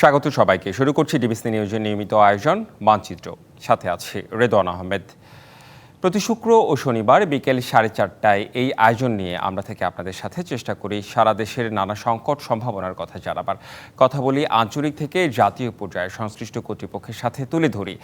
স্বাগত সবাইকে। শুরু করছি ডিবিসি নিউজের নিয়মিত আয়োজন, মানচিত্র। সাথে আছে রেদওয়ান আহমেদ। প্রতি শুক্র ও শনিবার বিকেল সাড়ে চারটায় এই আয়োজন নিয়ে আমরা থেকে আপনাদের সাথে চেষ্টা করি সারা দেশের নানা সংকট সম্ভাবনার কথা জানাবার। কথা বলি আঞ্চলিক থেকে জাতীয় পর্যায়ে সংশ্লিষ্ট কর্তৃপক্ষের সাথে তুলে ধরি।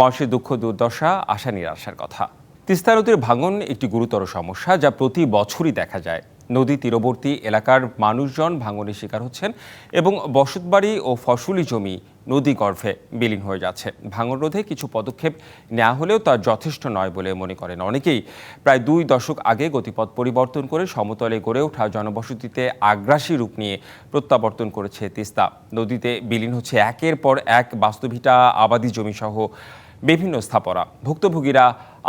মানুষের দুঃখ দুর্দশা, আশা নিরাশার কথা। তিস্তা নদীর ভাঙন একটি গুরুতর সমস্যা যা প্রতি বছরই দেখা যায়। নদী তীরবর্তী এলাকার মানুষজন ভাঙনের শিকার হচ্ছেন এবং বসতবাড়ি ও ফসলি জমি নদী গর্ভে বিলীন হয়ে যাচ্ছে। ভাঙন রোধে কিছু পদক্ষেপ নেওয়া হলেও তা যথেষ্ট নয় বলে মনে করেন অনেকেই। প্রায় দুই দশক আগে গতিপথ পরিবর্তন করে সমতলে গড়ে ওঠা জনবসতিতে আগ্রাসী রূপ নিয়ে প্রত্যাবর্তন করেছে তিস্তা। নদীতে বিলীন হচ্ছে একের পর এক বাস্তুভিটা, আবাদি জমিসহ বিভিন্ন স্থাপনা। ভুক্তভোগীরা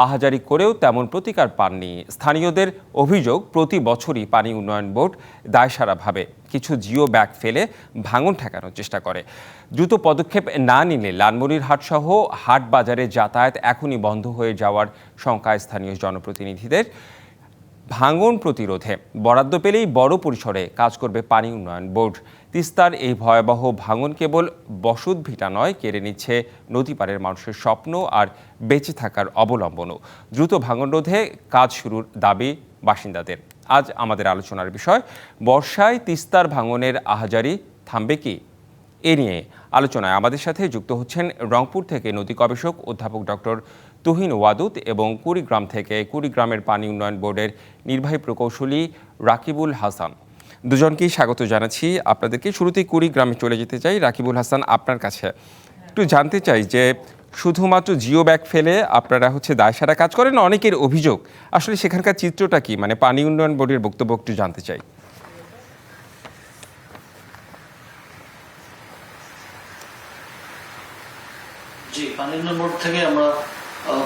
আহাজারি করেও তেমন প্রতিকার পাননি। স্থানীয়দের অভিযোগ, প্রতি বছরই পানি উন্নয়ন বোর্ড দায়সারাভাবে কিছু জিও ব্যাগ ফেলে ভাঙন ঠেকানোর চেষ্টা করে। দ্রুত পদক্ষেপ না নিলে লালমনির হাটসহ হাট বাজারে যাতায়াত এখনই বন্ধ হয়ে যাওয়ার শঙ্কায় স্থানীয় জনপ্রতিনিধিদের ভাঙন প্রতিরোধে বরাদ্দ পেলেই বড় পরিসরে কাজ করবে পানি উন্নয়ন বোর্ড। তিস্তার এই ভয়াবহ ভাঙন কেবল বসত ভিটা নয়, কেড়ে নিচ্ছে নদী পাড়ের মানুষের স্বপ্ন আর বেঁচে থাকার অবলম্বনও। দ্রুত ভাঙন রোধে কাজ শুরুর দাবি বাসিন্দাদের। আজ আমাদের আলোচনার বিষয়, বর্ষায় তিস্তার ভাঙনের আহাজারি থামবে কি? এ নিয়ে আলোচনায় আমাদের সাথে যুক্ত হচ্ছেন রংপুর থেকে নদী গবেষক অধ্যাপক ডক্টর তুহিন ওয়াদুদ এবং কুড়িগ্রাম থেকে কুড়িগ্রামের পানি উন্নয়ন বোর্ডের নির্বাহী প্রকৌশলী রাকিবুল হাসান। দুজনকেই স্বাগত জানাচ্ছি। আপনাদেরকে শুরুতেই কুড়িগ্রামে চলে যেতে চাই। রাকিবুল হাসান, আপনার কাছে একটু জানতে চাই যে শুধুমাত্র জিও ব্যাগ ফেলে আপনারা হচ্ছে দায়সারা কাজ করেন, অনেকের অভিযোগ। আসলে সেখানকার চিত্রটা কি? মানে পানি উন্নয়ন বোর্ডের বক্তব্য একটু জানতে চাই। জি, পানি উন্নয়ন বোর্ড থেকে আমরা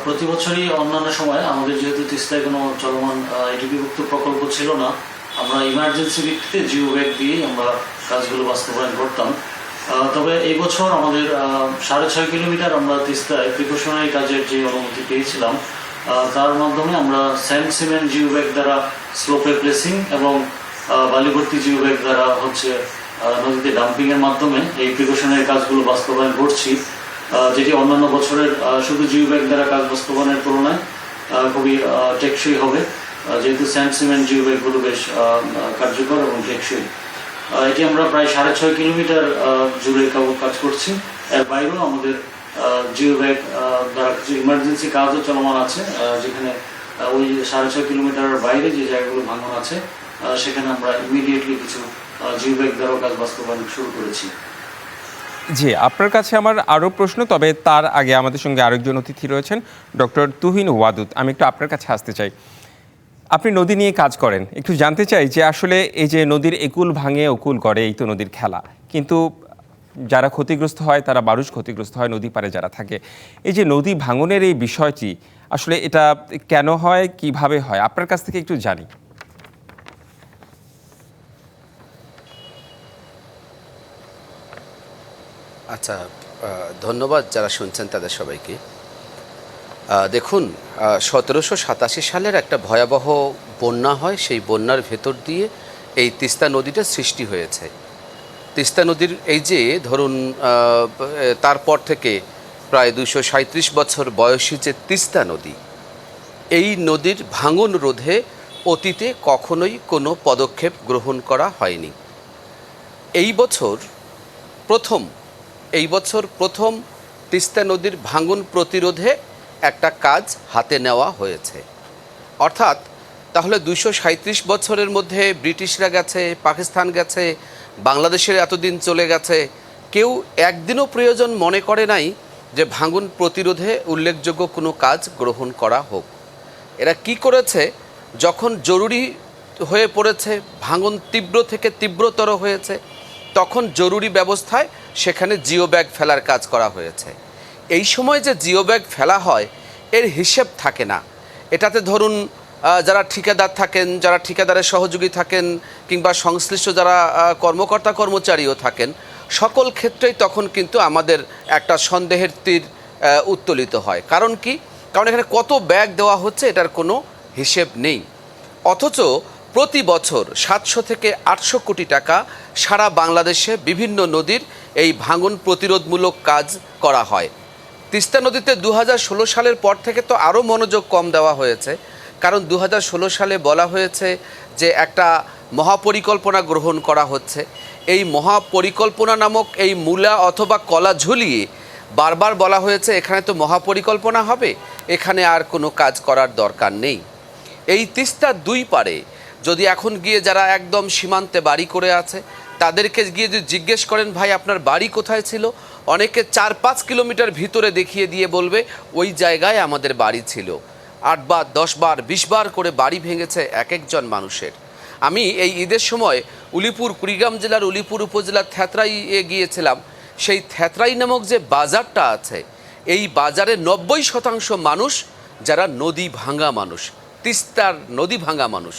প্রতি বছরই অন্যান্য সময় আমাদের যেহেতু তিস্তায় কোনো চলমান এডিপিভুক্ত প্রকল্প ছিল না, আমরা ইমার্জেন্সি ভিত্তিতে জিও ব্যাগ দিয়েই আমরা কাজগুলো বাস্তবায়ন করতাম। তবে এই বছর আমাদের সাড়ে ছয় কিলোমিটার আমরা তিস্তায় প্রিকশনারি কাজের যে অনুমতি পেয়েছিলাম তার মাধ্যমে আমরা স্যান্ড সিমেন্ট জিও ব্যাগ দ্বারা স্লোপে প্লেসিং এবং বালিভর্তি জিও ব্যাগ দ্বারা হচ্ছে নদীতে ডাম্পিংয়ের মাধ্যমে এই প্রিকশনারি কাজগুলো বাস্তবায়ন করছি। যেটি অন্যান্য বছরের শুধু জিও ব্যাগ দ্বারা কাজ বাস্তবায়নের তুলনায় খুবই টেকসই হবে। যেহেতু স্যান্ড সিমেন্ট জিও ব্যাগগুলো বেশ কার্যকর এবং টেকসই। এটি আমরা প্রায় সাড়ে ছয় কিলোমিটার জুড়ে কাজ করছি। এর বাইরেও আমাদের জিও ব্যাগ দ্বারা কিছু ইমার্জেন্সি কাজও চলমান আছে যেখানে ওই সাড়ে ছয় কিলোমিটারের বাইরে যে জায়গাগুলো ভাঙন আছে সেখানে আমরা ইমিডিয়েটলি কিছু জিও ব্যাগ দ্বারাও কাজ বাস্তবায়ন শুরু করেছি। জি, আপনার কাছে আমার আরও প্রশ্ন, তবে তার আগে আমাদের সঙ্গে আরেকজন অতিথি রয়েছেন, ডক্টর তুহিন ওয়াদুদ। আমি একটু আপনার কাছে আসতে চাই। আপনি নদী নিয়ে কাজ করেন। একটু জানতে চাই যে আসলে এই যে নদীর একুল ভাঙে অকুল করে এই তো নদীর খেলা। কিন্তু যারা ক্ষতিগ্রস্ত হয়, তারা মানুষ ক্ষতিগ্রস্ত হয় নদী পারে যারা থাকে। এই যে নদী ভাঙনের এই বিষয়টি, আসলে এটা কেন হয়, কীভাবে হয়? আপনার কাছ থেকে একটু জানি। আচ্ছা ধন্যবাদ যারা শুনছেন তাদের সবাইকে। দেখুন সতেরোশো সাতাশি সালের একটা ভয়াবহ বন্যা হয়, সেই বন্যার ভেতর দিয়ে এই তিস্তা নদীটা সৃষ্টি হয়েছে। তিস্তা নদীর এই যে, ধরুন তারপর থেকে প্রায় দুশো সাঁত্রিশ বছর বয়সী যে তিস্তা নদী, এই নদীর ভাঙন রোধে অতীতে কখনোই কোনো পদক্ষেপ গ্রহণ করা হয়নি। এই বছর প্রথম এই বছর প্রথম তিস্তা নদীর ভাঙন প্রতিরোধে একটা কাজ হাতে নেওয়া হয়েছে। অর্থাৎ, তাহলে দুশো সাঁত্রিশ বছরের মধ্যে ব্রিটিশরা গেছে, পাকিস্তান গেছে, বাংলাদেশের এতদিন চলে গেছে। কেউ একদিনও প্রয়োজন মনে করে নাই যে ভাঙন প্রতিরোধে উল্লেখযোগ্য কোনো কাজ গ্রহণ করা হোক। এরা কি করেছে? যখন জরুরি হয়ে পড়েছে ভাঙন তীব্র থেকে তীব্রতর হয়েছে, তখন জরুরি ব্যবস্থায় সেখানে জিও ব্যাগ ফেলার কাজ করা হয়েছে। এই সময় যে জিও ব্যাগ ফেলা হয়, এর হিসেব থাকে না। এটাতে ধরুন যারা ঠিকাদার থাকেন, যারা ঠিকাদারের সহযোগী থাকেন, কিংবা সংশ্লিষ্ট যারা কর্মকর্তা কর্মচারীও থাকেন, সকল ক্ষেত্রেই তখন কিন্তু আমাদের একটা সন্দেহের তীর উত্তোলিত হয়। কারণ কি? কারণ এখানে কত ব্যাগ দেওয়া হচ্ছে, এটার কোনো হিসেব নেই। অথচ প্রতি বছর সাতশো থেকে আটশো কোটি টাকা সারা বাংলাদেশে বিভিন্ন নদীর এই ভাঙন প্রতিরোধমূলক কাজ করা হয়। তিস্তা নদীতে দু হাজার ষোলো সালের পর থেকে তো আরও মনোযোগ কম দেওয়া হয়েছে, কারণ দু হাজার ষোলো সালে বলা হয়েছে যে একটা মহাপরিকল্পনা গ্রহণ করা হচ্ছে। এই মহাপরিকল্পনা নামক এই মূলা অথবা কলা ঝুলিয়ে বারবার বলা হয়েছে, এখানে তো মহাপরিকল্পনা হবে, এখানে আর কোনো কাজ করার দরকার নেই। এই তিস্তার দুই পারে যদি এখন গিয়ে যারা একদম সীমান্তে বাড়ি করে আছে, তাদেরকে গিয়ে যদি জিজ্ঞেস করেন, ভাই, আপনার বাড়ি কোথায় ছিল? অনেকে চার পাঁচ কিলোমিটার ভিতরে দেখিয়ে দিয়ে বলবে, ওই জায়গায় আমাদের বাড়ি ছিল। আট বার, দশ বার, বিশ বার করে বাড়ি ভেঙেছে এক একজন মানুষের। আমি এই ঈদের সময় উলিপুর, কুড়িগ্রাম জেলার উলিপুর উপজেলার থ্যাতরাই এ গিয়েছিলাম। সেই থ্যাতরাই নামক যে বাজারটা আছে, এই বাজারে নব্বই শতাংশ মানুষ, যারা নদী ভাঙা মানুষ, তিস্তার নদী ভাঙা মানুষ।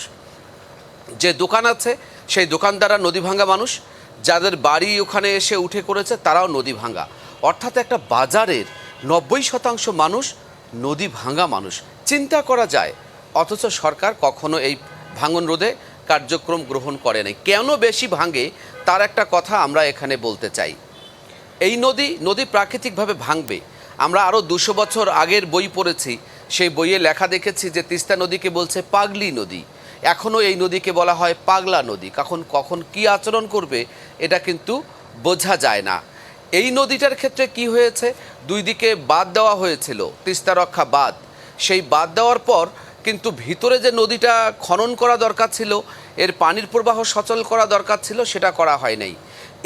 যে দোকান আছে, সেই দোকানদাররা নদী ভাঙা মানুষ, যাদের বাড়ি ওখানে এসে উঠে করেছে, তারাও নদী ভাঙ্গা। অর্থাৎ একটা বাজারের নব্বই শতাংশ মানুষ নদী ভাঙা মানুষ। চিন্তা করা যায়, অথচ সরকার কখনো এই ভাঙন রোধে কার্যক্রম গ্রহণ করে নাই। কেন বেশি ভাঙে, তার একটা কথা আমরা এখানে বলতে চাই। এই নদী নদী প্রাকৃতিকভাবে ভাঙবে। আমরা আরও দুশো বছর আগের বই পড়েছি, সেই বইয়ে লেখা দেখেছি যে তিস্তা নদীকে বলছে পাগলি নদী। এখনও এই নদীকে বলা হয় পাগলা নদী। কখন কখন কি আচরণ করবে, এটা কিন্তু বোঝা যায় না। এই নদীটার ক্ষেত্রে কি হয়েছে? দুই দিকে বাদ দেওয়া হয়েছিল, তিস্তা রক্ষা বাদ সেই বাদ দেওয়ার পর কিন্তু ভিতরে যে নদীটা খনন করা দরকার ছিল, এর পানির প্রবাহ সচল করা দরকার ছিল, সেটা করা হয় নাই।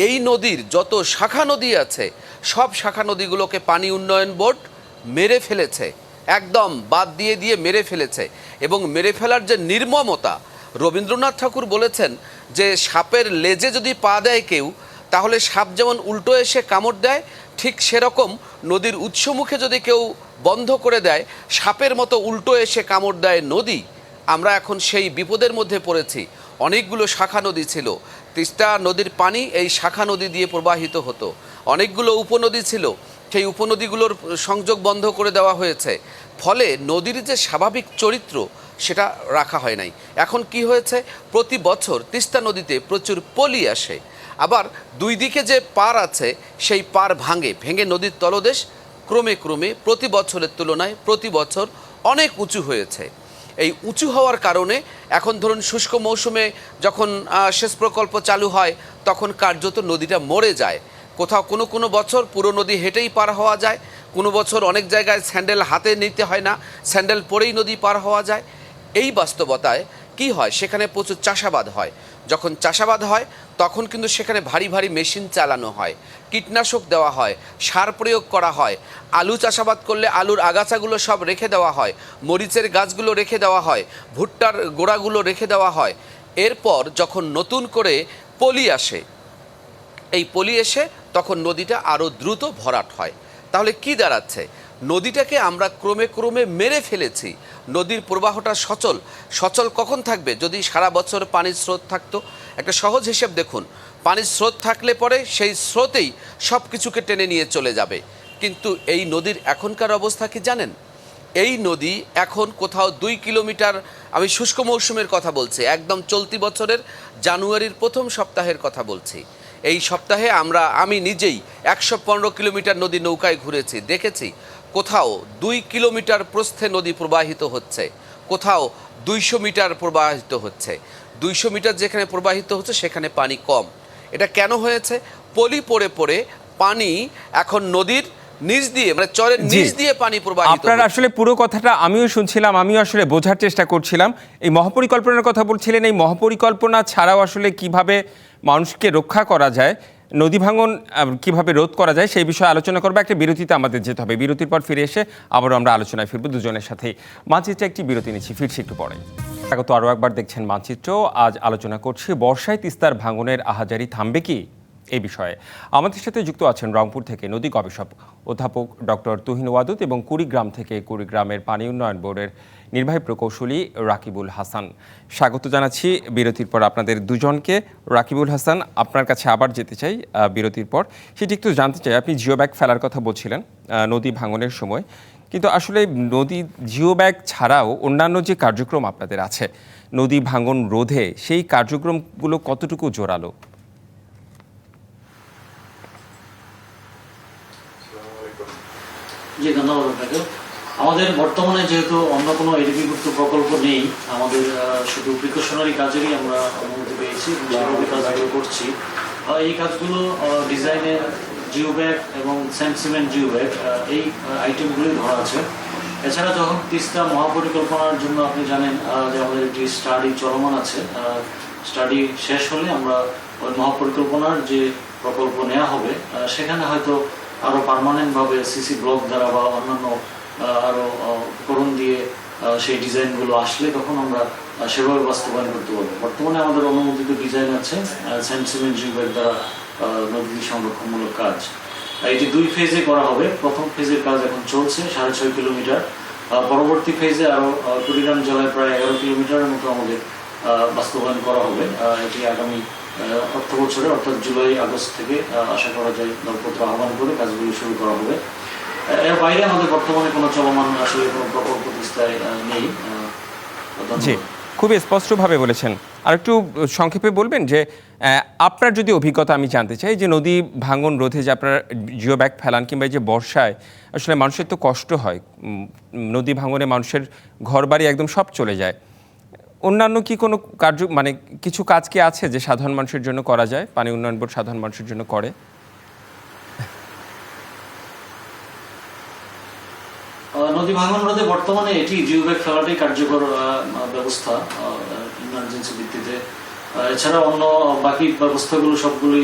এই নদীর যত শাখা নদী আছে, সব শাখা নদীগুলোকে পানি উন্নয়ন বোর্ড মেরে ফেলেছে। একদম বাদ দিয়ে দিয়ে মেরে ফেলেছে। এবং মেরে ফেলার যে নির্মমতা, রবীন্দ্রনাথ ঠাকুর বলেছেন যে সাপের লেজে যদি পা দেয় কেউ, তাহলে সাপ যেমন উল্টো এসে কামড় দেয়, ঠিক সেরকম নদীর উৎসমুখে যদি কেউ বন্ধ করে দেয়, সাপের মতো উল্টো এসে কামড় দেয় নদী। আমরা এখন সেই বিপদের মধ্যে পড়েছি। অনেকগুলো শাখা নদী ছিল। তিস্তা নদীর পানি এই শাখা নদী দিয়ে প্রবাহিত হতো। অনেকগুলো উপনদী ছিল। সেই উপনদীগুলোর সংযোগ বন্ধ করে দেওয়া হয়েছে। ফলে নদীর যে স্বাভাবিক চরিত্র, সেটা রাখা হয় নাই। এখন কি হয়েছে? প্রতি বছর তিস্তা নদীতে প্রচুর পলি আসে। আবার দুই দিকে যে পার আছে, সেই পার ভাঙে, ভেঙে নদীর তলদেশ ক্রমে ক্রমে প্রতি বছরের তুলনায় প্রতি বছর অনেক উঁচু হয়েছে। এই উঁচু হওয়ার কারণে এখন ধরুন শুষ্ক মৌসুমে যখন সেচ প্রকল্প চালু হয়, তখন কার্যত নদীটা মরে যায়। কোথাও কোনো কোনো বছর পুরো নদী হেঁটেই পার হওয়া যায়। কোনো বছর অনেক জায়গায় স্যান্ডেল হাতে নিতে হয় না, স্যান্ডেল পরেই নদী পার হওয়া যায়। এই বাস্তবতায় কি হয়? সেখানে প্রচুর চাষাবাদ হয়। যখন চাষাবাদ হয়, তখন কিন্তু সেখানে ভারী ভারী মেশিন চালানো হয়। কীটনাশক দেওয়া হয়, সার প্রয়োগ করা হয়। আলু চাষাবাদ করলে আলুর আগাছাগুলো সব রেখে দেওয়া হয়, মরিচের গাছগুলো রেখে দেওয়া হয়, ভুট্টার গোড়াগুলো রেখে দেওয়া হয়। এরপর যখন নতুন করে পলি আসে এই পলি এসে তখন নদীটা আরও দ্রুত ভরাট হয়। তাহলে কি দাঁড়াচ্ছে? নদীটাকে আমরা ক্রমে ক্রমে মেরে ফেলেছি। নদীর প্রবাহটা সচল। সচল কখন থাকবে? যদি সারা বছর পানির স্রোত থাকতো? একটা সহজ হিসেব দেখুন। পানির স্রোত থাকলে পরে সেই স্রোতেই সব কিছুকে টেনে নিয়ে চলে যাবে। কিন্তু এই নদীর এখনকার অবস্থা কি জানেন? এই নদী এখন কোথাও দুই কিলোমিটার, আমি শুষ্ক মৌসুমের কথা বলছি, একদম চলতি বছরের জানুয়ারির প্রথম সপ্তাহের কথা বলছি। এই সপ্তাহে আমরা, আমি নিজেই একশো পনেরো কিলোমিটার নদী নৌকায় ঘুরেছি, দেখেছি। কোথাও দুই কিলোমিটার প্রস্থে নদী প্রবাহিত হচ্ছে, কোথাও দুইশো মিটার প্রবাহিত হচ্ছে। দুইশো মিটার যেখানে প্রবাহিত হচ্ছে, সেখানে পানি কম। এটা কেন হয়েছে? পলি পড়ে পড়ে পানি এখন নদীর নিচ দিয়ে মানে চরের। নিচ দিয়ে পানি প্রবাহিত আপনার আসলে পুরো কথাটা আমিও শুনছিলাম আমিও আসলে বোঝার চেষ্টা করছিলাম। এই মহাপরিকল্পনার কথা বলছিলেন এই মহাপরিকল্পনা ছাড়াও আসলে কীভাবে মানুষকে রক্ষা করা যায় নদী ভাঙন কীভাবে রোধ করা যায় সেই বিষয়ে আলোচনা করব। একটা বিরতিতে আমাদের যেতে হবে। বিরতির পর ফিরে এসে আবারও আমরা আলোচনায় ফিরবো দুজনের সাথেই। মানচিত্রে একটি বিরতি নিচ্ছি ফিরছি একটু পরে। স্বাগত আরও একবার দেখছেন মানচিত্র। আজ আলোচনা করছি বর্ষায় তিস্তার ভাঙনের আহাজারি থামবে কি? এই বিষয়ে। আমাদের সাথে যুক্ত আছেন রংপুর থেকে নদী গবেষক অধ্যাপক ডক্টর তুহিন ওয়াদুদ এবং কুড়িগ্রাম থেকে কুড়িগ্রামের পানি উন্নয়ন বোর্ডের নির্বাহী প্রকৌশলী রাকিবুল হাসান। স্বাগত জানাচ্ছি বিরতির পর আপনাদের দুজনকে। রাকিবুল হাসান, আপনার কাছে আবার যেতে চাই বিরতির পর। সেটি একটু জানতে চাই, আপনি জিও ব্যাগ ফেলার কথা বলছিলেন নদী ভাঙনের সময়। কিন্তু আসলে নদী, জিও ব্যাগ ছাড়াও অন্যান্য যে কার্যক্রম আপনাদের আছে, নদী ভাঙন রোধে সেই কার্যক্রমগুলো কতটুকু জোরালো? জি ধন্যবাদ আপনাকে আমাদের বর্তমানে যেহেতু অন্য কোনো এডিপিভুক্ত প্রকল্প নেই, আমাদের শুধু প্রিকশনারি কাজেরই আমরা অনুমতি পেয়েছি সেভাবে কাজগুলো করছি। এই কাজগুলো ডিজাইনের জিও ব্যাগ এবং স্যান্ড সিমেন্ট জিও ব্যাগ এই আইটেমগুলি ধরা আছে। এছাড়া যখন তিস্তা মহাপরিকল্পনার জন্য আপনি জানেন যে আমাদের একটি স্টাডি চলমান আছে স্টাডি শেষ হলে আমরা ওই মহাপরিকল্পনার যে প্রকল্প নেওয়া হবে সেখানে হয়তো আরও পার্মানেন্ট ভাবে সিসি ব্লক দ্বারা বা অন্যান্য আহ, আরও আহ, উপকরণ দিয়ে সেই ডিজাইনগুলো আসলে তখন আমরা সেভাবে বাস্তবায়ন করতে পারব। বর্তমানে আমাদের অনুমোদিত ডিজাইন আছে সেন্ট সিমেন্ট দ্বারা নদী সংরক্ষণমূলক কাজ। এটি দুই ফেজে করা হবে। প্রথম ফেজের কাজ এখন চলছে সাড়ে ছয় কিলোমিটার। পরবর্তী ফেজে আরও কুড়িগ্রাম জেলায় প্রায় এগারো কিলোমিটারের মতো আমাদের বাস্তবায়ন করা হবে। এটি আগামী অর্থ বছরে অর্থাৎ জুলাই আগস্ট থেকে আশা করা যায় দরপত্র আহ্বান করে কাজগুলো শুরু করা হবে। এর বাইরে আমাদের বর্তমানে কোনো চলমান আসলে কোনো প্রকল্প আহ, নেই। জি খুবই স্পষ্টভাবে বলেছেন। আর একটু সংক্ষেপে বলবেন যে আপনার যদি অভিজ্ঞতা আমি জানতে চাই যে নদী ভাঙন রোধে যে আপনার জিও ব্যাগ ফেলান কিংবা যে বর্ষায় আসলে মানুষের তো কষ্ট হয়। নদী ভাঙনে মানুষের ঘরবাড়ি একদম সব চলে যায়। অন্যান্য কি কোনো কার্য মানে কিছু কাজ কি আছে যে সাধারণ মানুষের জন্য করা যায়? পানি উন্নয়ন বোর্ড সাধারণ মানুষের জন্য করে? নদী ভাঙন রোধে বর্তমানে এটি জিওব্যাগ ফেলাটাই কার্যকর ব্যবস্থা ইমার্জেন্সি ভিত্তিতে। এছাড়া অন্য বাকি ব্যবস্থাগুলো সবগুলি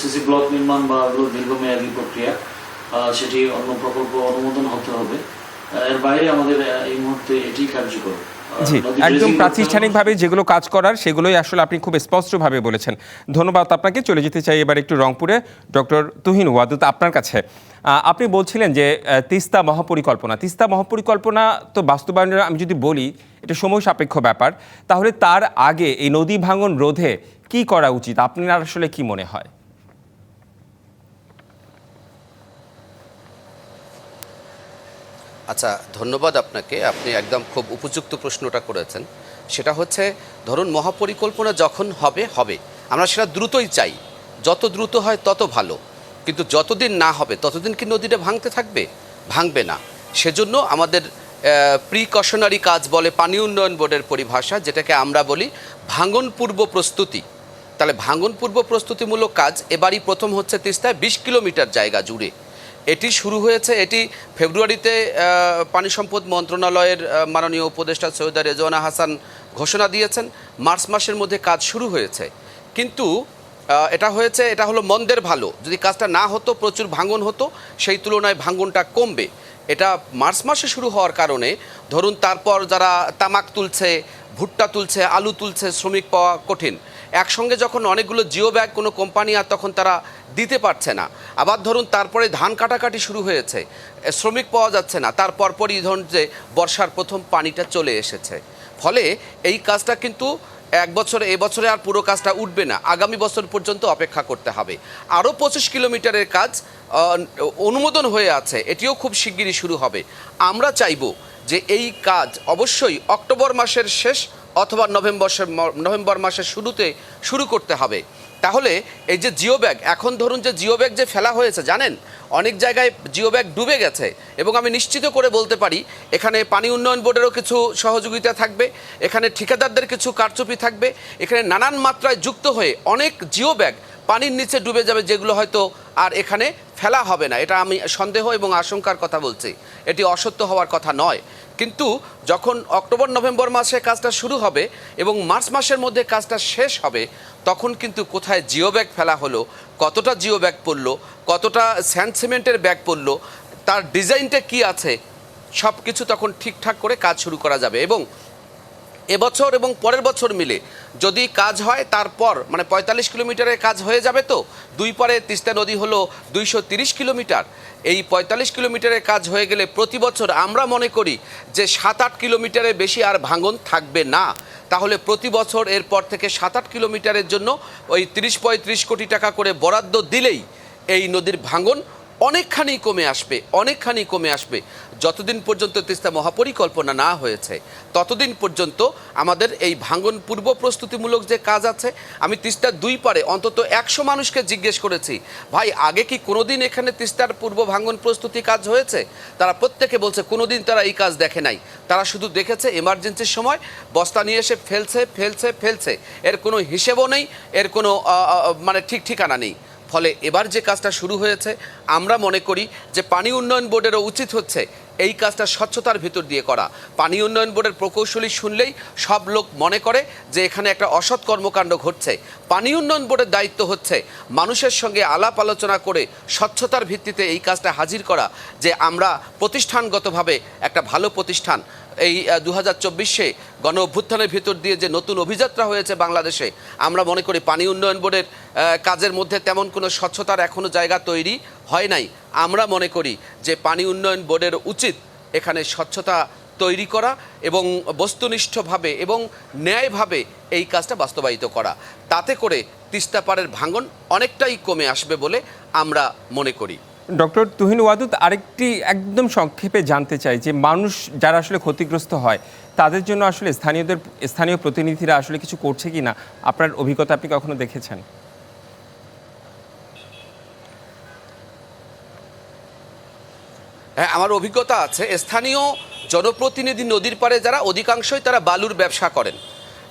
সিসি ব্লক নির্মাণ বা দীর্ঘমেয়াদী প্রক্রিয়া সেটি অন্য প্রকল্প অনুমোদন হতে হবে। এর বাইরে আমাদের এই মুহূর্তে এটি কার্যকর। জি একদম প্রাতিষ্ঠানিকভাবে যেগুলো কাজ করার সেগুলোই আসলে আপনি খুব স্পষ্টভাবে বলেছেন। ধন্যবাদ আপনাকে। চলে যেতে চাই এবার একটু রংপুরে। ডক্টর তুহিন ওয়াদুত আপনার কাছে। আপনি বলছিলেন যে তিস্তা মহাপরিকল্পনা। তিস্তা মহাপরিকল্পনা তো বাস্তবায়নের আমি যদি বলি এটা সময় সাপেক্ষ ব্যাপার। তাহলে তার আগে এই নদী ভাঙন রোধে কি করা উচিত? আপনার আসলে কি মনে হয়? আচ্ছা ধন্যবাদ আপনাকে। আপনি একদম খুব উপযুক্ত প্রশ্নটা করেছেন। সেটা হচ্ছে, ধরুন মহাপরিকল্পনা যখন হবে হবে। আমরা সেটা দ্রুতই চাই। যত দ্রুত হয় তত ভালো। কিন্তু যতদিন না হবে, ততদিন কি নদীটা ভাঙতে থাকবে? ভাঙবে না। সেজন্য আমাদের প্রিকশনারি কাজ বলে পানি উন্নয়ন বোর্ডের পরিভাষা, যেটাকে আমরা বলি ভাঙন পূর্ব প্রস্তুতি। তাহলে ভাঙন পূর্ব প্রস্তুতিমূলক কাজ এবারই প্রথম হচ্ছে তিস্তায় বিশ কিলোমিটার জায়গা জুড়ে। এটি শুরু হয়েছে, এটি ফেব্রুয়ারিতে পানি সম্পদ মন্ত্রণালয়ের মাননীয় উপদেষ্টা সৈয়দা রেজওয়ানা হাসান ঘোষণা দিয়েছেন, মার্চ মাসের মধ্যে কাজ শুরু হয়েছে। কিন্তু এটা হয়েছে, এটা হলো মন্দের ভালো। যদি কাজটা না হতো, প্রচুর ভাঙন হতো, সেই তুলনায় ভাঙনটা কমবে। এটা মার্চ মাসে শুরু হওয়ার কারণে, ধরুন তারপর যারা তামাক তুলছে, ভুট্টা তুলছে, আলু তুলছে, শ্রমিক পাওয়া কঠিন। একসঙ্গে যখন অনেকগুলো জিও ব্যাগ, কোনো কোম্পানি আর তখন তারা দিতে পারছে না। আবার ধরুন তারপরে ধান কাটাকাটি শুরু হয়েছে শ্রমিক পাওয়া যাচ্ছে না তারপর পরই ধরুন যে বর্ষার প্রথম পানিটা চলে এসেছে। ফলে এই কাজটা কিন্তু এক বছরে, এ বছরে আর পুরো কাজটা উঠবে না, আগামী বছর পর্যন্ত অপেক্ষা করতে হবে। আরও পঁচিশ কিলোমিটারের কাজ অনুমোদন হয়ে আছে, এটিও খুব শিগগিরই শুরু হবে। আমরা চাইব যে এই কাজ অবশ্যই অক্টোবর মাসের শেষ অথবা নভেম্বর নভেম্বর মাসের শুরুতে শুরু করতে হবে। তাহলে এই যে জিও ব্যাগ, এখন ধরুন যে জিও ব্যাগ যে ফেলা হয়েছে, জানেন? অনেক জায়গায় জিও ব্যাগ ডুবে গেছে এবং আমি নিশ্চিত করে বলতে পারি, এখানে পানি উন্নয়ন বোর্ডেরও কিছু সহযোগিতা থাকবে, এখানে ঠিকাদারদের কিছু কারচুপি থাকবে, এখানে নানান মাত্রায় যুক্ত হয়ে অনেক জিও ব্যাগ পানির নিচে ডুবে যাবে যেগুলো হয়তো আর এখানে ফেলা হবে না। এটা আমি সন্দেহ এবং আশঙ্কার কথা বলছি। এটি অসত্য হওয়ার কথা নয়। কিন্তু যখন অক্টোবর, নভেম্বর মাসে কাজটা শুরু হবে এবং মার্চ মাসের মধ্যে কাজটা শেষ হবে, তখন কিন্তু কোথায় জিও ব্যাগ ফেলা হলো, কতটা জিও ব্যাগ পড়ল, কতটা স্যান্ড সিমেন্টের ব্যাগ পড়ল, তার ডিজাইনটা কি আছে সব কিছু তখন ঠিকঠাক করে কাজ শুরু করা যাবে। এবং এবছর এবং পরের বছর মিলে যদি কাজ হয়, তারপর মানে পঁয়তাল্লিশ কিলোমিটারের কাজ হয়ে যাবে তো, দুই পরে তিস্তা নদী হলো দুইশো কিলোমিটার। এই পঁয়তাল্লিশ কিলোমিটারের কাজ হয়ে গেলে প্রতি বছর আমরা মনে করি যে সাত আট কিলোমিটারের বেশি আর ভাঙন থাকবে না। তাহলে প্রতি বছর এরপর থেকে সাত আট কিলোমিটারের জন্য ওই তিরিশ পঁয়ত্রিশ কোটি টাকা করে বরাদ্দ দিলেই এই নদীর ভাঙন অনেকখানি কমে আসবে, অনেকখানি কমে আসবে। যতদিন পর্যন্ত তিস্তা মহাপরিকল্পনা না হয়েছে, ততদিন পর্যন্ত আমাদের এই ভাঙন পূর্ব প্রস্তুতিমূলক যে কাজ আছে, আমি তিস্তার দুই পারে অন্তত একশো মানুষকে জিজ্ঞেস করেছি, ভাই, আগে কি কোনোদিন এখানে তিস্তার পূর্ব ভাঙন প্রস্তুতি কাজ হয়েছে? তারা প্রত্যেকে বলছে, কোনোদিন তারা এই কাজ দেখে নাই। তারা শুধু দেখেছে এমার্জেন্সির সময়, বস্তা নিয়ে এসে ফেলছে ফেলছে ফেলছে। এর কোনো হিসেবও নেই, এর কোনো মানে ঠিক ঠিকানা নেই। ফলে এবার যে কাজটা শুরু হয়েছে, আমরা মনে করি যে পানি উন্নয়ন বোর্ডেরও উচিত হচ্ছে এই কাজটা স্বচ্ছতার ভিতর দিয়ে করা। পানি উন্নয়ন বোর্ডের প্রকৌশলী শুনলেই সব লোক মনে করে যে এখানে একটা অসৎ কর্মকাণ্ড ঘটছে। পানি উন্নয়ন বোর্ডের দায়িত্ব হচ্ছে মানুষের সঙ্গে আলাপ আলোচনা করে স্বচ্ছতার ভিত্তিতে এই কাজটা হাজির করা যে আমরা প্রতিষ্ঠানগতভাবে একটা ভালো প্রতিষ্ঠান। এই দু হাজার চব্বিশে গণ অভ্যুত্থানের ভিতর দিয়ে যে নতুন অভিযাত্রা হয়েছে বাংলাদেশে, আমরা মনে করি পানি উন্নয়ন বোর্ডের কাজের মধ্যে তেমন কোনো স্বচ্ছতার এখনও জায়গা তৈরি হয় নাই। আমরা মনে করি যে পানি উন্নয়ন বোর্ডের উচিত এখানে স্বচ্ছতা তৈরি করা এবং বস্তুনিষ্ঠভাবে এবং ন্যায়ভাবে এই কাজটা বাস্তবায়িত করা। তাতে করে তিস্তা পাড়ের ভাঙন অনেকটাই কমে আসবে বলে আমরা মনে করি। ডক্টর তুহিন ওয়াদুদ আরেকটি একদম সংক্ষেপে জানতে চাই যে মানুষ যারা আসলে ক্ষতিগ্রস্ত হয়, তাদের জন্য আসলে স্থানীয়দের, স্থানীয় প্রতিনিধিরা আসলে কিছু করছে কি না আপনার অভিজ্ঞতা আপনি কখনো দেখেছেন? হ্যাঁ আমার অভিজ্ঞতা আছে, স্থানীয় জনপ্রতিনিধি নদীর পাড়ে যারা অধিকাংশই তারা বালুর ব্যবসা করেন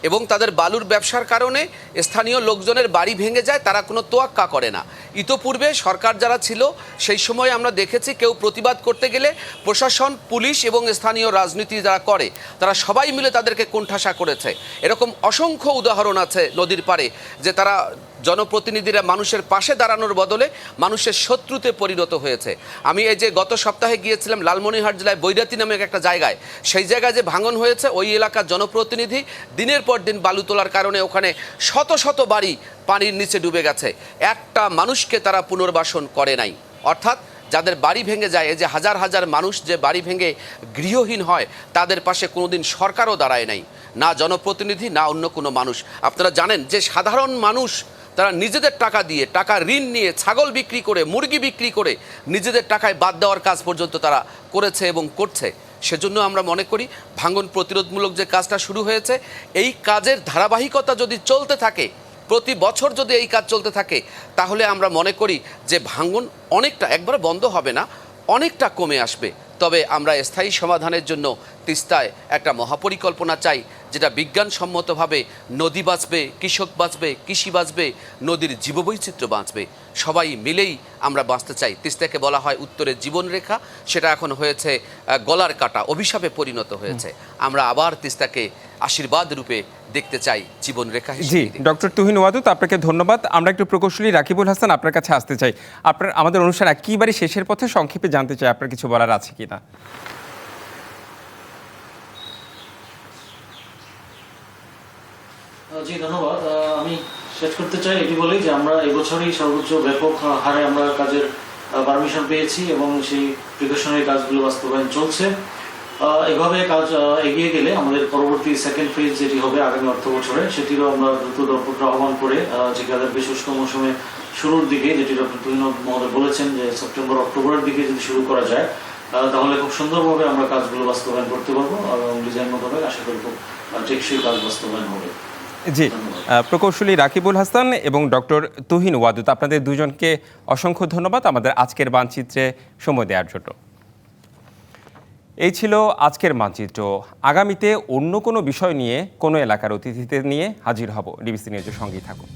এবং তাদের বালুর ব্যবসার কারণে স্থানীয় লোকজনের বাড়ি ভেঙে যায়, তারা কোনো তোয়াক্কা করে না। ইতোপূর্বে সরকার যারা ছিল, সেই সময় আমরা দেখেছি কেউ প্রতিবাদ করতে গেলে প্রশাসন, পুলিশ এবং স্থানীয় রাজনীতি যারা করে, তারা সবাই মিলে তাদেরকে কোণঠাসা করেছে। এরকম অসংখ্য উদাহরণ আছে নদীর পাড়ে, যে তারা জনপ্রতিনিধিরা মানুষের পাশে দাঁড়ানোর বদলে মানুষের শত্রুতে পরিণত হয়েছে। আমি এই যে গত সপ্তাহে গিয়েছিলাম লালমনিরহাট জেলায় বৈরাতি নামে একটা জায়গায়, সেই জায়গায় যে ভাঙন হয়েছে, ওই এলাকার জনপ্রতিনিধি দিনের পর দিন বালু তোলার কারণে ওখানে শত শত বাড়ি পানির নিচে ডুবে গেছে। একটা মানুষকে তারা পুনর্বাসন করে নাই। অর্থাৎ যাদের বাড়ি ভেঙে যায় যে হাজার হাজার মানুষ যে বাড়ি ভেঙে গৃহহীন হয়, তাদের পাশে কোনোদিন সরকারও দাঁড়ায় নাই। না জনপ্রতিনিধি, না অন্য কোনো মানুষ। আপনারা জানেন যে সাধারণ মানুষ তারা নিজেদের টাকা দিয়ে, টাকা ঋণ নিয়ে ছাগল বিক্রি করে, মুরগি বিক্রি করে নিজেদের টাকায় বাদ দেওয়ার কাজ পর্যন্ত তারা করেছে এবং করছে। সেজন্য আমরা মনে করি ভাঙন প্রতিরোধমূলক যে কাজটা শুরু হয়েছে, এই কাজের ধারাবাহিকতা যদি চলতে থাকে, প্রতি বছর যদি এই কাজ চলতে থাকে, তাহলে আমরা মনে করি যে ভাঙন অনেকটা, একবারে বন্ধ হবে না, অনেকটা কমে আসবে। তবে আমরা স্থায়ী সমাধানের জন্য তিস্তায় একটা মহাপরিকল্পনা চাই যেটা বিজ্ঞানসম্মতভাবে নদী বাঁচবে কৃষক বাঁচবে কৃষি বাঁচবে নদীর জীববৈচিত্র্য বাঁচবে। সবাই মিলেই আমরা বাঁচতে চাই। তিস্তাকে বলা হয় উত্তরের জীবনরেখা। সেটা এখন হয়েছে গলার কাটা অভিশাপে পরিণত হয়েছে। আমরা আবার তিস্তাকে আশীর্বাদ রূপে দেখতে চাই জীবনরেখা জি ডক্টর তুহিন ওয়াদুত আপনাকে ধন্যবাদ। আমরা একটু প্রকৌশলী রাকিবুল হাসান আপনার কাছে আসতে চাই। আপনার আমাদের অনুষ্ঠান একেবারে শেষের পথে সংক্ষেপে জানতে চাই আপনার কিছু বলার আছে কিনা? আহ, জি, ধন্যবাদ। আমি শেষ করতে চাই এটি বলেই যে আমরা এবছরই সর্বোচ্চ ব্যাপক হারে আমরা কাজের পারমিশন পেয়েছি এবং সেই প্রিকশনারি কাজগুলো বাস্তবায়ন চলছে। এভাবে কাজ এগিয়ে গেলে আমাদের পরবর্তী সেকেন্ড ফেজ যেটি হবে আগামী অর্থ বছরে, সেটিরও আমরা দ্রুত দরপত্র আহ্বান করে যে কাজের বিশুষ্ক মৌসুমে শুরুর দিকে, যেটি ডক্টর বলেছেন যে সেপ্টেম্বর, অক্টোবরের দিকে যদি শুরু করা যায় তাহলে খুব সুন্দরভাবে আমরা কাজগুলো বাস্তবায়ন করতে পারব এবং ডিজাইন মোতাবেক আশা করি টেকসই কাজ বাস্তবায়ন হবে। জি প্রকৌশলী রাকিবুল হাসান এবং ডক্টর তুহিন ওয়াদুত, আপনাদের দুজনকে অসংখ্য ধন্যবাদ আমাদের আজকের মানচিত্রে সময় দেওয়ার জন্য। এই ছিল আজকের মানচিত্র। আগামীতে অন্য কোনো বিষয় নিয়ে, কোনো এলাকার অতিথিদের নিয়ে হাজির হব। ডিবিসি নিউজের সঙ্গেই থাকুন।